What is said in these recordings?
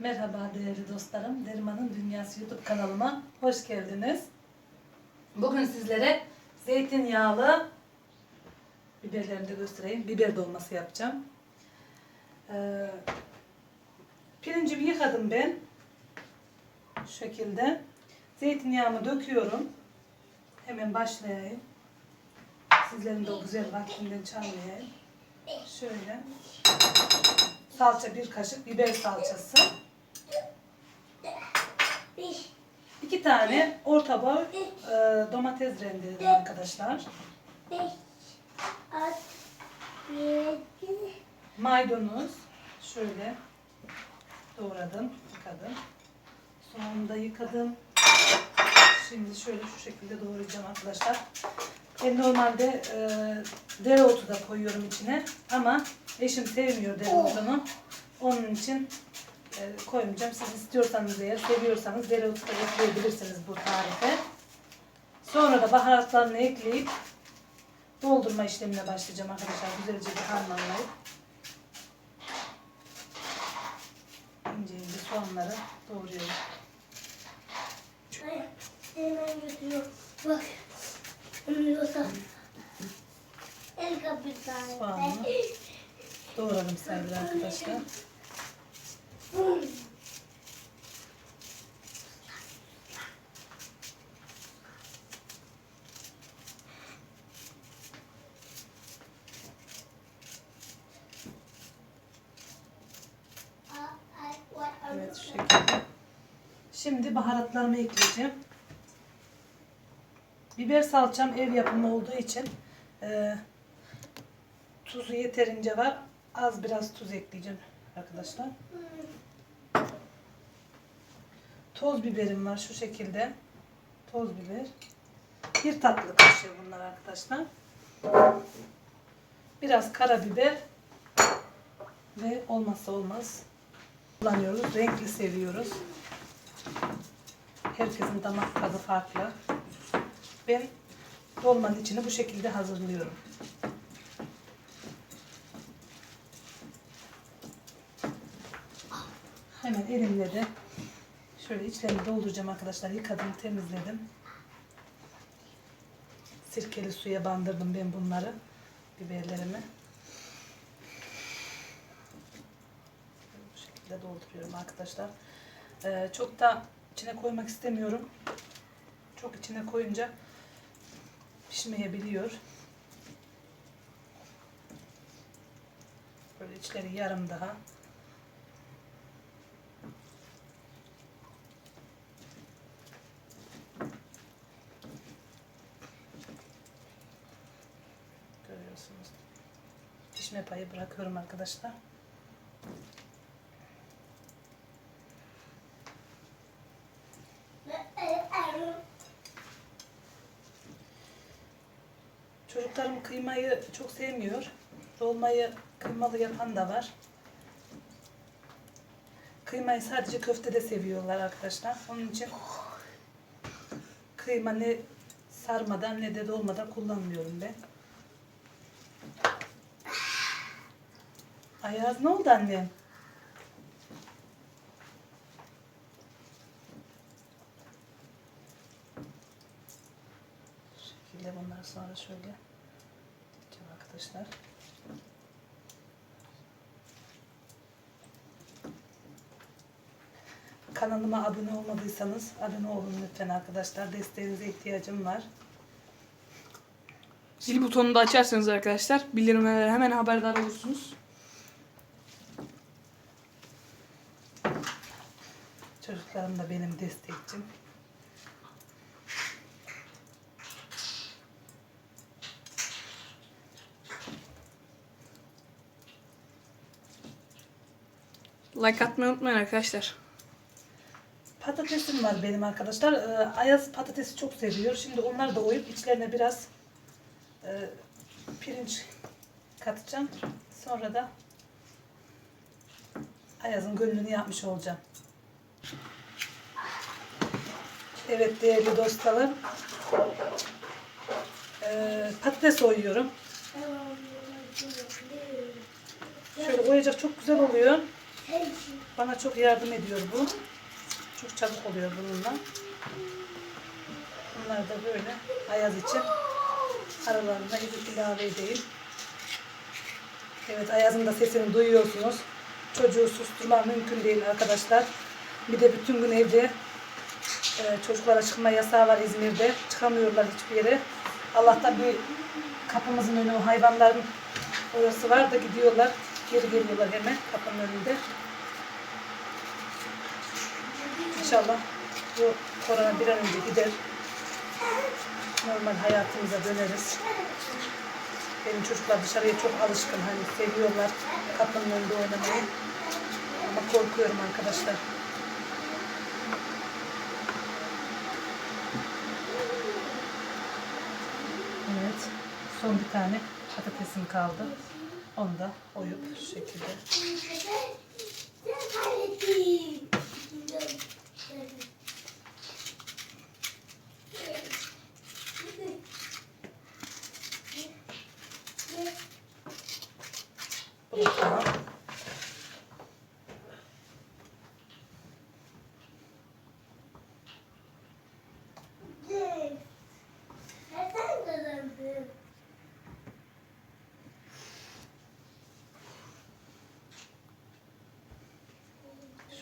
Merhaba değerli dostlarım. Derman'ın Dünyası YouTube kanalıma hoş geldiniz. Bugün sizlere zeytinyağlı biberlerimi de göstereyim. Biber dolması yapacağım. Ee, pirincimi yıkadım ben. Şu şekilde. Zeytinyağımı döküyorum. Hemen başlayayım. Sizlerin de o güzel vaktinden çalmayayım. Şöyle. Salça bir kaşık biber salçası. Tane orta boy e, domates rendeledim arkadaşlar. Maydanoz şöyle doğradım, yıkadım. Soğanı da yıkadım. Şimdi şöyle şu şekilde doğrayacağım arkadaşlar. Ben normalde e, dereotu da koyuyorum içine ama eşim sevmiyor dereotunu. Onun için koymayacağım. Siz istiyorsanız eğer seviyorsanız dereotu da ekleyebilirsiniz bu tarife. Sonra da baharatlarını ekleyip doldurma işlemine başlayacağım arkadaşlar. Güzelce bir harmanlayıp ince ince soğanları doğruyorum. Hemen götürüyor. Bak. Ölüyorsa. El kapitali. Soğanı doğradım sevgili arkadaşlar. Evet şu şekilde. Şimdi baharatlarımı ekleyeceğim. Biber salçam ev yapımı olduğu için e, tuzu yeterince var. Az biraz tuz ekleyeceğim arkadaşlar. Toz biberim var şu şekilde. Toz biber. Bir tatlı kaşığı bunlar arkadaşlar. Biraz karabiber ve olmazsa olmaz kullanıyoruz. Renkli seviyoruz. Herkesin damak tadı farklı. Ben dolmanın içini bu şekilde hazırlıyorum. Hemen elimle de şöyle içlerini dolduracağım arkadaşlar. Yıkadım, temizledim. Sirkeli suya bandırdım ben bunları. Biberlerimi. Bu şekilde dolduruyorum arkadaşlar. Ee, çok da içine koymak istemiyorum. Çok içine koyunca pişmeyebiliyor. Böyle içleri yarım daha. Bırakıyorum arkadaşlar. Çocuklarım kıymayı çok sevmiyor. Dolmayı kıymalı yapan da var. Kıymayı sadece köftede seviyorlar arkadaşlar. Onun için kıyma ne sarmadan ne de dolmadan kullanmıyorum ben. Ayaz ne oldu annem? Şu şekilde bunları sonra şöyle dikeceğim arkadaşlar. Kanalıma abone olmadıysanız abone olun lütfen arkadaşlar. Desteğinize ihtiyacım var. Zil butonunu da açarsanız arkadaşlar bildirimlerden hemen haberdar olursunuz. Çocuklarım da benim destekçim. Like atmayı unutmayın arkadaşlar. Patatesim var benim arkadaşlar. Ee, Ayaz patatesi çok seviyor. Şimdi onları da oyup içlerine biraz e, pirinç katacağım. Sonra da Ayaz'ın gönlünü yapmış olacağım. Evet değerli dostlarım. Ee, patates oyuyorum. Şöyle oyacak çok güzel oluyor. Bana çok yardım ediyor bu. Çok çabuk oluyor bununla. Bunlar da böyle ayaz için aralarında gidip ilave edeyim. Evet Ayaz'ın da sesini duyuyorsunuz. Çocuğu susturmak mümkün değil arkadaşlar. Bir de bütün gün evde e, çocuklara çıkma yasağı var İzmir'de. Çıkamıyorlar hiçbir yere. Allah'tan bir kapımızın önü o hayvanların orası var da gidiyorlar. Geri geliyorlar hemen kapının önünde. İnşallah bu korona bir an önce gider. Normal hayatımıza döneriz. Benim çocuklar dışarıya çok alışkın. Hani seviyorlar kapının önünde oynamayı. Ama korkuyorum arkadaşlar. Evet. Son bir tane patatesim kaldı. Onu da oyup şu şekilde. Bu da tamam.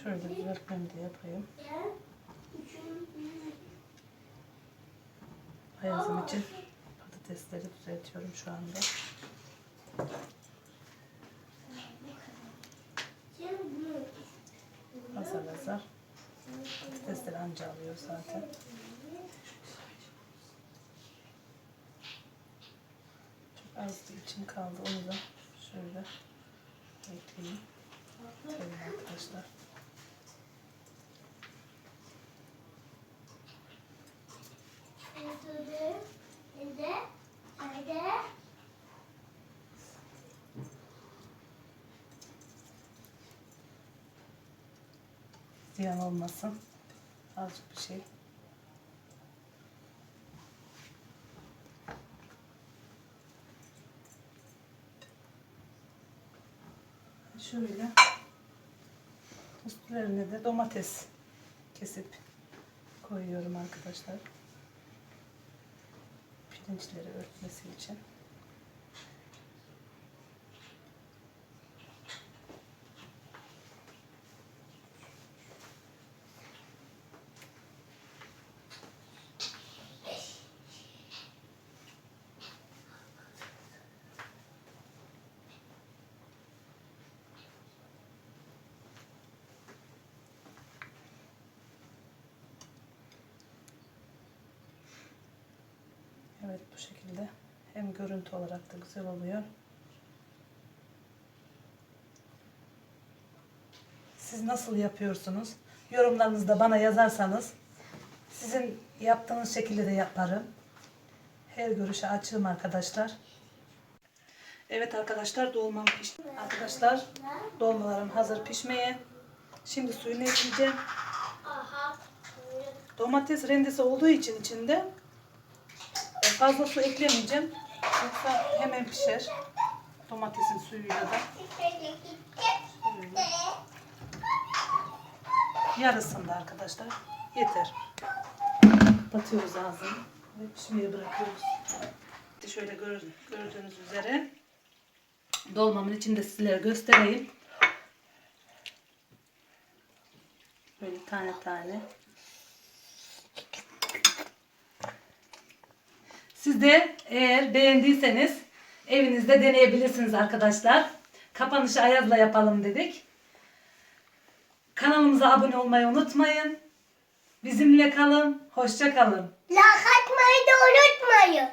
Şöyle bir örtmemi de yapayım. Ayazım için patatesleri düzeltiyorum şu anda. Azar azar. Patatesleri anca alıyor zaten. Çok az içim kaldı. Onu da şöyle ekleyeyim. Şöyle arkadaşlar. Ziyan olmasın. Azıcık bir şey. Şöyle üstlerine de domates kesip koyuyorum arkadaşlar. Pirinçleri örtmesi için. Evet bu şekilde hem görüntü olarak da güzel oluyor. Siz nasıl yapıyorsunuz? Yorumlarınızda bana yazarsanız sizin yaptığınız şekilde de yaparım. Her görüşe açığım arkadaşlar. Evet arkadaşlar dolmam pişti. Arkadaşlar dolmalarım hazır pişmeye. Şimdi suyunu ekleyeceğim. Domates rendesi olduğu için içinde fazla su eklemeyeceğim. Yoksa hemen pişer. Domatesin suyuyla da. Yarısında arkadaşlar. Yeter. Batıyoruz ağzını ve pişmeye bırakıyoruz. Şöyle gör- gördüğünüz üzere dolmamın içinde sizlere göstereyim. Böyle tane tane. Siz de eğer beğendiyseniz evinizde deneyebilirsiniz arkadaşlar. Kapanışı Ayaz'la yapalım dedik. Kanalımıza abone olmayı unutmayın. Bizimle kalın. Hoşça kalın. Like atmayı da unutmayın.